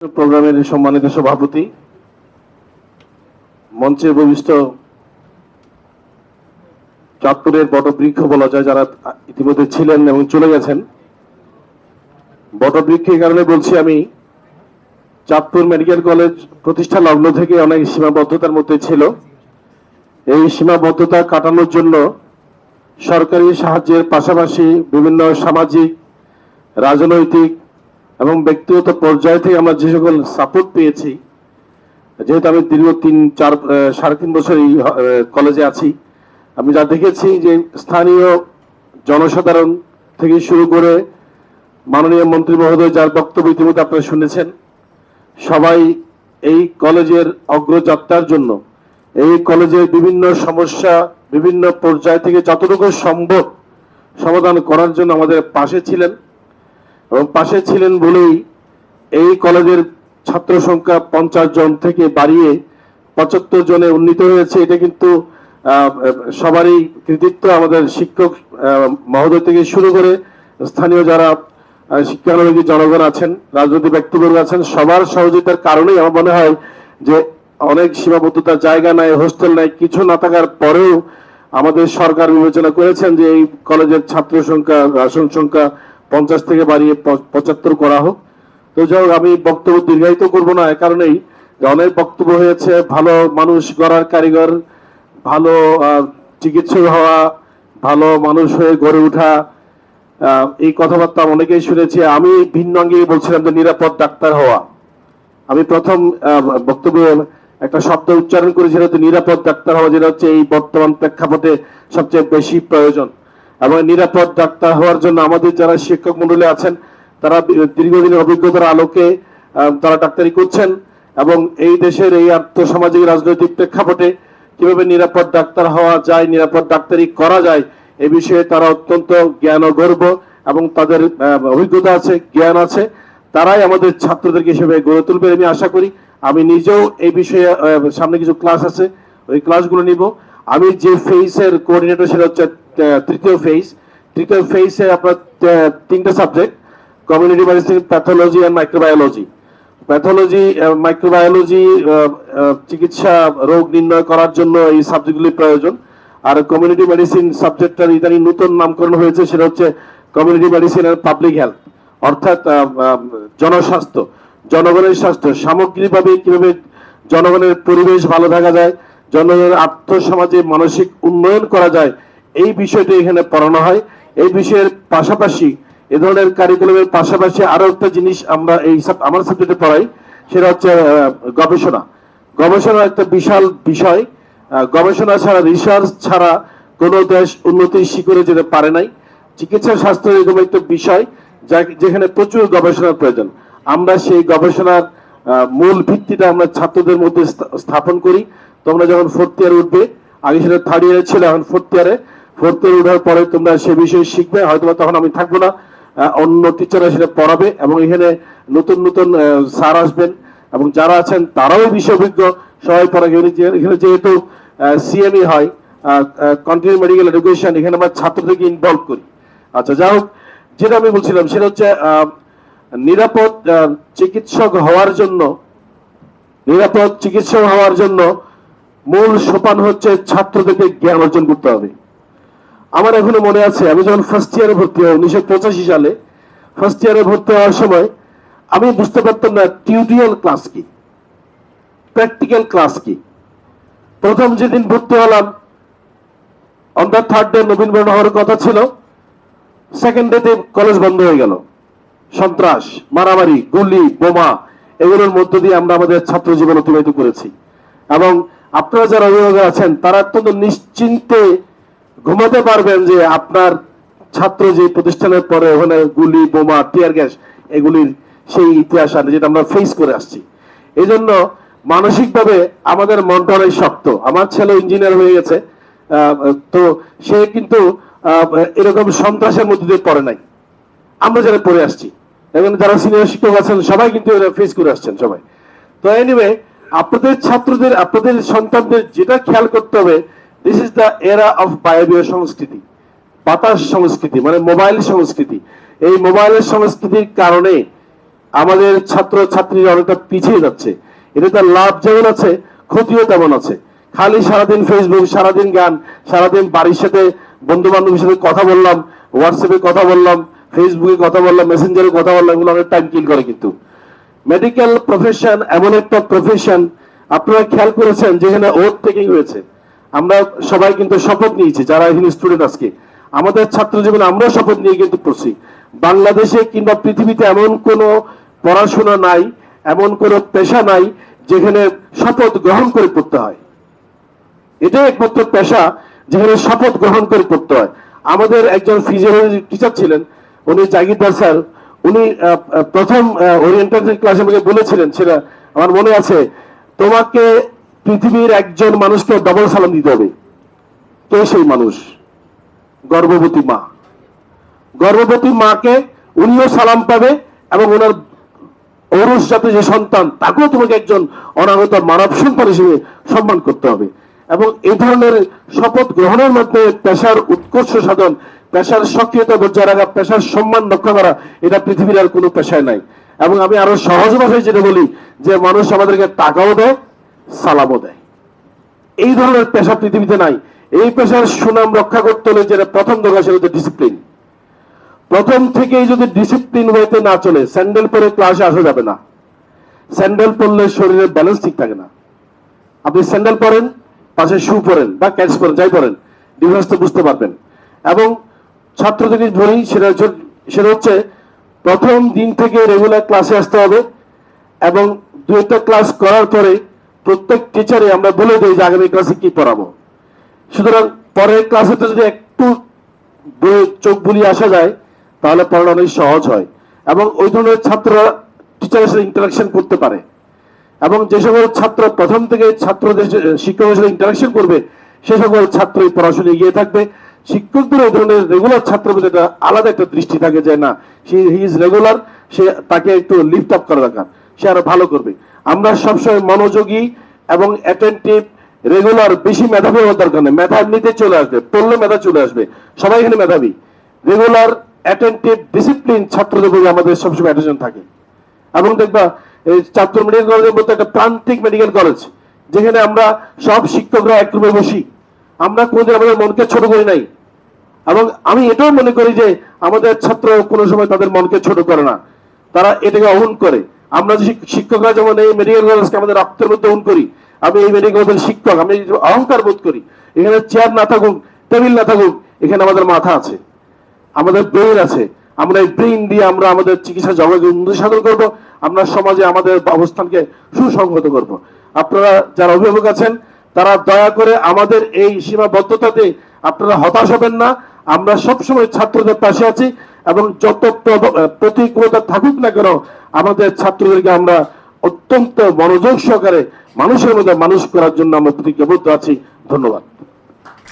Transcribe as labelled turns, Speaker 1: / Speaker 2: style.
Speaker 1: প্রোগ্রামের সম্মানিত সভাপতি মঞ্চে বহিষ্ঠ চাঁদপুরের বটবৃক্ষ বলা যায়, যারা ইতিমধ্যে ছিলেন এবং চলে গেছেন। বটবৃক্ষের কারণে বলছি আমি, চাঁদপুর মেডিকেল কলেজ প্রতিষ্ঠা লগ্ন থেকে অনেক সীমাবদ্ধতার মধ্যে ছিল। এই সীমাবদ্ধতা কাটানোর জন্য সরকারি সাহায্যের পাশাপাশি বিভিন্ন সামাজিক, রাজনৈতিক এবং ব্যক্তিগত পর্যায় থেকে আমরা যে সকল সাপোর্ট পেয়েছি, যেহেতু আমি দীর্ঘ তিন, চার সাড়ে তিন বছর এই কলেজে আছি, আমি যা দেখেছি যে স্থানীয় জনসাধারণ থেকে শুরু করে মাননীয় মন্ত্রী মহোদয় যার বক্তব্য ইতিমধ্যে আপনারা শুনেছেন, সবাই এই কলেজের অগ্রযাত্রার জন্য, এই কলেজের বিভিন্ন সমস্যা, বিভিন্ন পর্যায় থেকে যতটুকু সম্ভব সমাধান করার জন্য আমাদের পাশে ছিলেন। এবং পাশে ছিলেন বলেই এই কলেজের ছাত্র সংখ্যা পঞ্চাশ জন থেকে বাড়িয়ে পঁচাত্তর জনে উন্নীত হয়েছে। এটা কিন্তু সবারই কৃতিত্ব আমাদের শিক্ষক মহোদয় থেকে শুরু করে স্থানীয় যারা শিক্ষানুরাগী জনগণ আছেন, রাজনৈতিক ব্যক্তিবর্গ আছেন, সবার সহযোগিতার কারণেই আমার মনে হয় যে অনেক সীমাবদ্ধতার জায়গা নাই, হোস্টেল নাই, কিছু না থাকার পরেও আমাদের সরকার বিবেচনা করেছেন যে এই কলেজের ছাত্র সংখ্যা আসন সংখ্যা পঞ্চাশ থেকে বাড়িয়ে পঁচাত্তর করা হোক। তো যাই হোক, আমি বক্তব্য দীর্ঘায়িত করব না, এ কারণেই অনেক বক্তব্য হয়েছে, ভালো মানুষ গড়ার কারিগর, ভালো চিকিৎসক হওয়া, ভালো মানুষ হয়ে গড়ে ওঠা এই কথাবার্তা অনেকেই শুনেছি। আমি ভিন্ন অঙ্গে বলছিলাম যে নিরাপদ ডাক্তার হওয়া। আমি প্রথম বক্তব্য একটা শব্দ উচ্চারণ করেছিলাম যে নিরাপদ ডাক্তার হওয়া, যেটা হচ্ছে এই বর্তমান প্রেক্ষাপটে সবচেয়ে বেশি প্রয়োজন। এবং নিরাপদ ডাক্তার হওয়ার জন্য আমাদের যারা শিক্ষক মন্ডলী আছেন, তারা দীর্ঘদিনের অভিজ্ঞতার আলোকে তারা ডাক্তারি করছেন এবং এই দেশের এই আর্থসামাজিক রাজনৈতিক প্রেক্ষাপটে কীভাবে নিরাপদ ডাক্তার হওয়া যায়, নিরাপদ ডাক্তারি করা যায়, এ বিষয়ে তারা অত্যন্ত জ্ঞান ও গর্ব এবং তাদের অভিজ্ঞতা আছে, জ্ঞান আছে। তারাই আমাদের ছাত্রদেরকে হিসেবে গড়ে তুলবে, আমি আশা করি। আমি নিজেও এই বিষয়ে সামনে কিছু ক্লাস আছে, ওই ক্লাসগুলো নিব। আমি যে ফেইসের কোঅর্ডিনেটর সেটা হচ্ছে তৃতীয় ফেইস তৃতীয় ফেইসে আপনার তিনটা subject community medicine pathology and microbiology pathology microbiology চিকিৎসা, রোগ নির্ণয় করার জন্য এই সাবজেক্টগুলি প্রয়োজন। আর কমিউনিটি মেডিসিন সাবজেক্টটার ইদানিং নতুন নামকরণ হয়েছে, সেটা হচ্ছে community medicine and public health অর্থাৎ জনস্বাস্থ্য, জনগণের স্বাস্থ্য, সামগ্রিকভাবে কীভাবে জনগণের পরিবেশ ভালো থাকা যায় জনগণের আর্থসামাজিক মানসিক উন্নয়ন করা যায়, এই বিষয়টি এখানে পড়ানো হয়। এই বিষয়ের পাশাপাশি এ ধরনের কারিকুলামের পাশাপাশি আরও একটা জিনিস আমরা এই আমার সাবজেক্টে পড়াই, সেটা হচ্ছে গবেষণা। গবেষণা একটা বিশাল বিষয়। গবেষণা ছাড়া রিসার্চ ছাড়া কোনো দেশ উন্নতির শিখরে যেতে পারে নাই। চিকিৎসা স্বাস্থ্য এরকম একটা বিষয় যা যেখানে প্রচুর গবেষণার প্রয়োজন। আমরা সেই গবেষণার মূল ভিত্তিটা আমরা ছাত্রদের মধ্যে স্থাপন করি। তোমরা যখন ফোর্থ ইয়ার উঠবে আগে সেটা থার্ড ইয়ারে ছিল, এখন ফোর্থ ইয়ারে ফোর্থ ইয়ার উঠার পরে তোমরা সে বিষয়ে শিখবে হয়তো তখন আমি থাকব না অন্য টিচাররা সেটা পড়াবে, এবং এখানে নতুন নতুন স্যার আসবেন, এবং যারা আছেন তারাও বিষয় অভিজ্ঞ, সবাই পড়াবে এখানে যেহেতু সিএমই হয় কন্টিনিউ মেডিকেল এডুকেশন এখানে আমরা ছাত্রদেরকে ইনভলভ করি। আচ্ছা যাই হোক, যেটা আমি বলছিলাম সেটা হচ্ছে নিরাপদ চিকিৎসক হওয়ার জন্য, নিরাপদ চিকিৎসক হওয়ার জন্য মূল সোপান হচ্ছে ছাত্রদেরকে জ্ঞান অর্জন করতে হবে। আমার এখনও মনে আছে, আমি যখন ফার্স্ট ইয়ারে ভর্তি হই, উনিশশো পঁচাশি সালে ফার্স্ট ইয়ারে ভর্তি হওয়ার সময় আমি বুঝতে পারতাম না টিউটোরিয়াল ক্লাস কি প্র্যাকটিক্যাল ক্লাস কি। প্রথম যেদিন ভর্তি হলাম অন দ্য থার্ড ডে নবীন বরণ হওয়ার কথা ছিল সেকেন্ড ডেতে কলেজ বন্ধ হয়ে গেল। সন্ত্রাস, মারামারি, গুলি, বোমা, এগুলোর মধ্য দিয়ে আমরা আমাদের ছাত্র জীবন অতিবাহিত করেছি। এবং আপনারা যারা অভিভাবক আছেন, তারা অত্যন্ত নিশ্চিন্তে ঘুমাতে পারবেন যে আপনার ছাত্র যে প্রতিষ্ঠানের পরে ওখানে গুলি, বোমা টিয়ার গ্যাস এগুলির সেই ইতিহাস আছে যেটা আমরা ফেস করে আসছি। এই জন্য মানসিকভাবে আমাদের মনটা অনেক শক্ত। আমার ছেলে ইঞ্জিনিয়ার হয়ে গেছে তো সে কিন্তু এরকম সন্ত্রাসের মধ্যে দিয়ে পড়ে নাই। আমরা যারা পড়ে আসছি এবং যারা সিনিয়র শিক্ষক আছেন, সবাই কিন্তু ফেস করে আসছেন সবাই। তো এনিওয়ে আপনাদের ছাত্রদের, আপনাদের সন্তানদের যেটা খেয়াল করতে হবে this is the era of বায়বীয় সংস্কৃতি, বাতাস সংস্কৃতি মানে মোবাইল সংস্কৃতি। এই মোবাইলের সংস্কৃতির কারণে আমাদের ছাত্র ছাত্রীরা অনেকটা পিছিয়ে যাচ্ছে। এটা তার লাভ যেমন আছে, ক্ষতিও তেমন আছে। খালি সারাদিন ফেসবুক সারাদিন গান, সারাদিন বাড়ির সাথে বন্ধু বান্ধবের সাথে কথা বললাম হোয়াটসঅ্যাপে কথা বললাম ফেসবুকে কথা বললাম মেসেঞ্জারে কথা বললাম, এগুলো অনেক টাইম কিল করে কিন্তু। মেডিকেল প্রফেশন এমন একটা প্রফেশন আপনারা খেয়াল করেছেন যেখানে ওট টেকিং হয়েছে। আমরা সবাই কিন্তু শপথ নিয়েছি, যারা এখানে স্টুডেন্ট আজকে। আমাদের ছাত্র জীবনে আমরা শপথ নিয়ে কিন্তু পড়ছি। বাংলাদেশে কিংবা পৃথিবীতে এমন কোনো পড়াশোনা নাই, এমন কোনো পেশা নাই, যেখানে শপথ গ্রহণ করে পড়তে হয়। এটাই একমাত্র পেশা যেখানে শপথ গ্রহণ করে পড়তে হয়। আমাদের একজন ফিজিওলজি টিচার ছিলেন, উনি জাগিরদার স্যার উনি প্রথম ওরিয়েন্টেশন ক্লাসে আমাকে বলেছিলেন, সেটা আমার মনে আছে, তোমাকে পৃথিবীর একজন মানুষকে ডবল সালাম দিতে হবে। কে সেই মানুষ? গর্ভবতী মা। গর্ভবতী মাকে উনিও সালাম পাবে এবং ওনার ঔরস জাতীয় যে সন্তান, তাকেও তোমাকে একজন অনাগত মানব সন্তান হিসেবে সম্মান করতে হবে। এবং এই ধরনের শপথ গ্রহণের মধ্যে পেশার উৎকর্ষ সাধন পেশার সক্রিয়তা বজায় রাখা, পেশার সম্মান রক্ষা করা, এটা পৃথিবীর আর কোনো পেশায় নাই। এবং আমি আরও সহজ ভাষায় যেটা বলি, যে মানুষ আমাদেরকে টাকাও দেয়, সালামও দেয়। এই ধরনের পেশা পৃথিবীতে নাই। এই পেশার সুনাম রক্ষা করতে হলে যেটা প্রথম দরকার সেটা হচ্ছে ডিসিপ্লিন প্রথম থেকেই যদি ডিসিপ্লিন হইতে না চলে স্যান্ডেল পরে ক্লাসে আসা যাবে না। স্যান্ডেল পরলে শরীরের ব্যালেন্স ঠিক থাকে না। আপনি স্যান্ডেল পরেন, পাশে শু পরেন বা ক্যাচ পরেন, যাই পরেন ডিফারেন্স তো বুঝতে পারবেন। এবং ছাত্রদের বলি সেটা হচ্ছে সেটা হচ্ছে প্রথম দিন থেকে রেগুলার ক্লাসে আসতে হবে এবং দু একটা ক্লাস করার পরে প্রত্যেক টিচারে আমরা বলে দিই যে আগামী ক্লাসে কি পড়াবো। সুতরাং পরের ক্লাসে তো যদি একটু চোখ বুলিয়ে আসা যায়, তাহলে পড়ানো অনেক সহজ হয় এবং ওই ধরনের ছাত্ররা টিচারের সাথে ইন্টারাকশন করতে পারে এবং যে সকল ছাত্র প্রথম থেকে ছাত্রদের শিক্ষকের সাথে ইন্টারাকশন করবে, সে সকল ছাত্রই এই পড়াশোনায় এগিয়ে থাকবে। শিক্ষকদের ওই ধরনের রেগুলার ছাত্র প্রতি একটা আলাদা একটা দৃষ্টি থাকে যে না হি ইজ রেগুলার সে তাকে একটু লিফট আপ করা দরকার, সে আরও ভালো করবে। আমরা সবসময় মনোযোগী এবং অ্যাটেন্টিভ রেগুলার বেশি মেধাবী হওয়ার দরকার নেই। মেধা এমনিতে চলে আসবে, পড়লে মেধা চলে আসবে। সবাই এখানে মেধাবী। রেগুলার অ্যাটেন্টিভ ডিসিপ্লিন ছাত্রদের প্রতি আমাদের সবসময় অ্যাটেনশন থাকে। এবং দেখবা, এই ছাত্র মেডিকেল কলেজের মধ্যে একটা প্রান্তিক মেডিকেল কলেজ যেখানে আমরা সব শিক্ষকরা এক রুমে বসি। আমরা কোনোদিন আমাদের মনকে ছোট করি নাই। এবং আমি এটাও মনে করি যে আমাদের ছাত্র কোনো সময় তাদের মনকে ছোট করে না। তারা এটাকে অহন করে। আমরা যে শিক্ষকরা যেমন এই মেডিকেল কলেজকে আমাদের রক্তের মধ্যে অহন করি, আমি এই মেডিকেল কলেজের শিক্ষক, আমি অহংকার বোধ করি। এখানে চেয়ার না থাকুক টেবিল না থাকুক, এখানে আমাদের মাথা আছে। আমাদের ব্রেন আছে। আমরা এই ব্রেন দিয়ে আমরা আমাদের চিকিৎসা জগৎ উন্নতি সাধন করব, আমরা সমাজে আমাদের অবস্থানকে সুসংহত করব। আপনারা যারা অভিভাবক আছেন, তারা দয়া করে আমাদের এই সীমাবদ্ধতাতে আপনারা হতাশ হবেন না। আমরা সবসময় ছাত্রদের পাশে আছি এবং যত প্রতিকূলতা থাকুক না কেন, আমাদের ছাত্রদেরকে আমরা অত্যন্ত মনোযোগ সহকারে মানুষের মধ্যে মানুষ করার জন্য আমরা প্রতিজ্ঞাবদ্ধ আছি। ধন্যবাদ।